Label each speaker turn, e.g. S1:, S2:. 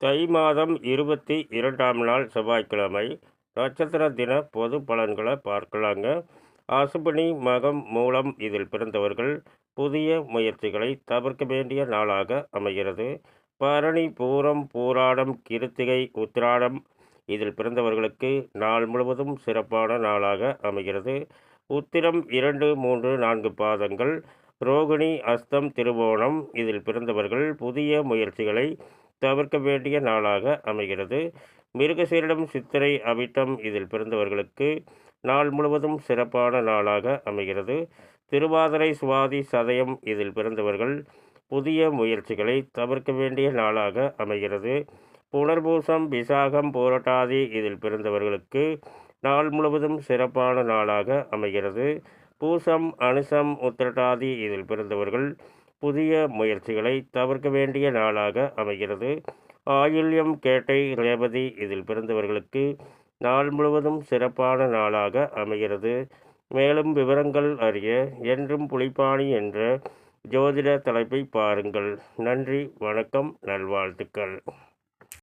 S1: தை மாதம் இருபத்தி இரண்டாம் நாள் செவ்வாய்க்கிழமை நட்சத்திர தின பொது பலன்களை பார்க்கலாங்க. அசுபனி மகம் மூலம் இதில் பிறந்தவர்கள் புதிய முயற்சிகளை தவிர்க்க வேண்டிய நாளாக அமைகிறது. பரணி பூரம் பூராடம் கிருத்திகை உத்திராடம் இதில் பிறந்தவர்களுக்கு நாள் முழுவதும் சிறப்பான நாளாக அமைகிறது. உத்திரம் இரண்டு மூன்று நான்கு பாதங்கள் ரோகிணி அஸ்தம் திருவோணம் இதில் பிறந்தவர்கள் புதிய முயற்சிகளை தவிர்க்க வேண்டிய நாளாக அமைகிறது. மிருகசீரிடம் சித்திரை அவிட்டம் இதில் பிறந்தவர்களுக்கு நாள் முழுவதும் சிறப்பான நாளாக அமைகிறது. திருவாதிரை சுவாதி சதயம் இதில் பிறந்தவர்கள் புதிய முயற்சிகளை தவிர்க்க வேண்டிய நாளாக அமைகிறது. புனர்பூசம் விசாகம் போராட்டாதி இதில் பிறந்தவர்களுக்கு நாள் முழுவதும் சிறப்பான நாளாக அமைகிறது. பூசம் அனுசம் உத்திரட்டாதி இதில் பிறந்தவர்கள் புதிய முயற்சிகளை தவிர்க்க வேண்டிய நாளாக அமைகிறது. ஆயுள்யம் கேட்டை ரேவதி இதில் பிறந்தவர்களுக்கு நாள் முழுவதும் சிறப்பான நாளாக அமைகிறது. மேலும் விவரங்கள் அறிய என்றும் புலிப்பாணி என்ற ஜோதிட தலைப்பை பாருங்கள். நன்றி வணக்கம் நல்வாழ்த்துக்கள்.